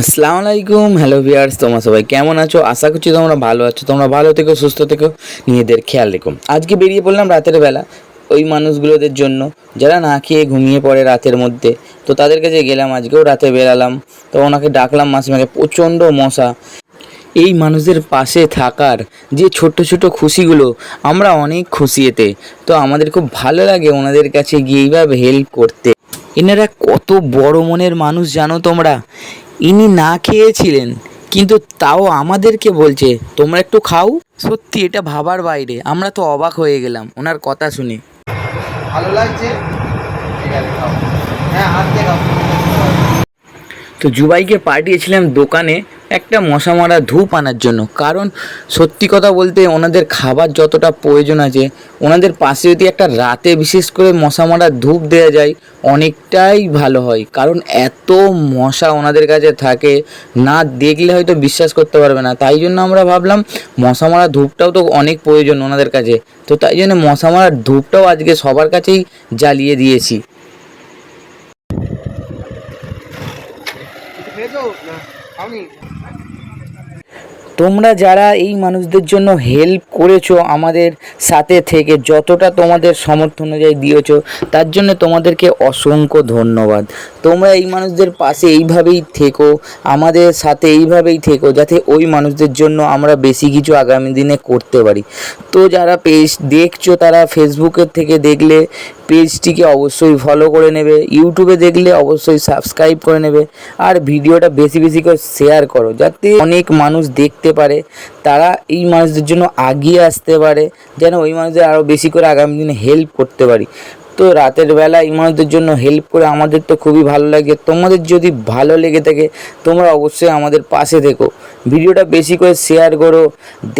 আসসালামু আলাইকুম, hello viewers তোমরা সবাই কেমন আছো? আশা করছি তোমরা ভালো আছো, তোমরা ভালো থেকো, সুস্থ থেকো, নিজেদের খেয়াল রেখো। আজকে বেরিয়ে পড়লাম রাতের বেলা ওই মানুষগুলোদের জন্য। যারা না খেয়ে ঘুমিয়ে পড়ে রাতের মধ্যে, তো তাদের কাছে গেলাম, আজকেও রাতে বেরালাম। তো ওনাকে ডাকলাম মাসিমাকে, প্রচণ্ড মশা। এই মানুষদের পাশে থাকার যে ছোট্ট ছোট খুশিগুলো, আমরা অনেক খুশি এতে। তো আমাদের খুব ভালো লাগে ওনাদের কাছে গিয়ে এইভাবে হেল্প করতে। এনারা কত বড় মনের মানুষ জানো তোমরা? ইনি না খেয়েছিলেন কিন্তু তাও আমাদেরকে বলছে তোমরা একটু খাও। সত্যি এটা ভাবার বাইরে। আমরা তো অবাক হয়ে গেলাম ওনার কথা শুনে। ভালো লাগছে? হ্যাঁ তো জুবাইকে পাঠিয়েছিলাম দোকানে একটা মশা মারা ধূপ আনার জন্য। কারণ সত্যি কথা বলতে ওনাদের খাবার যতটা প্রয়োজন আছে, ওনাদের পাশে যদি একটা রাতে বিশেষ করে মশা মারা ধূপ দেওয়া যায়, অনেকটাই ভালো হয়। কারণ এত মশা ওনাদের কাছে থাকে, না দেখলে হয়তো বিশ্বাস করতে পারবে না। তাই জন্য আমরা ভাবলাম, মশা মারা ধূপটাও তো অনেক প্রয়োজন ওনাদের কাছে। তো তাই জন্য মশা মারার ধূপটাও আজকে সবার কাছেই জ্বালিয়ে দিয়েছি। খাওনি। তোমরা যারা এই মানুষদের জন্য হেল্প করেছ আমাদের সাথে থেকে, যতটা তোমাদের সমর্থন অনুযায়ী দিয়েছ, তার জন্য তোমাদেরকে অসংখ্য ধন্যবাদ। তোমরা এই মানুষদের পাশে এইভাবেই থেকো, আমাদের সাথে এইভাবেই থেকো, যাতে ওই মানুষদের জন্য আমরা বেশি কিছু আগামী দিনে করতে পারি। তো যারা পেজ দেখছ, তারা ফেসবুকের থেকে দেখলে পেজটিকে অবশ্যই ফলো করে নেবে ইউটিউবে দেখলে অবশ্যই সাবস্ক্রাইব করে নেবে, আর ভিডিওটা বেশি বেশি করে শেয়ার করো, যাতে অনেক মানুষ দেখতে পারে, তারা এই মানুষদের জন্য আগিয়ে আসতে পারে, যেন ওই মানুষদের আরও বেশি করে আগামী দিনে হেল্প করতে পারি। তো রাতের বেলা এই মানুষদের জন্য হেল্প করে আমাদের তো খুবই ভালো লাগে, তোমাদের যদি ভালো লেগে থাকে, তোমরা অবশ্যই আমাদের পাশে থেকো। ভিডিওটা বেশি করে শেয়ার করো,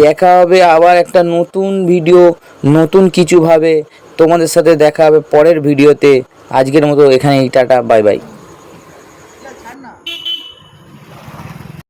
দেখা হবে আবার একটা নতুন ভিডিও নতুন কিছুভাবে তোমাদের সাথে দেখা হবে পরের ভিডিওতে। আজকের মতো এখানেই টাটা বাই বাই।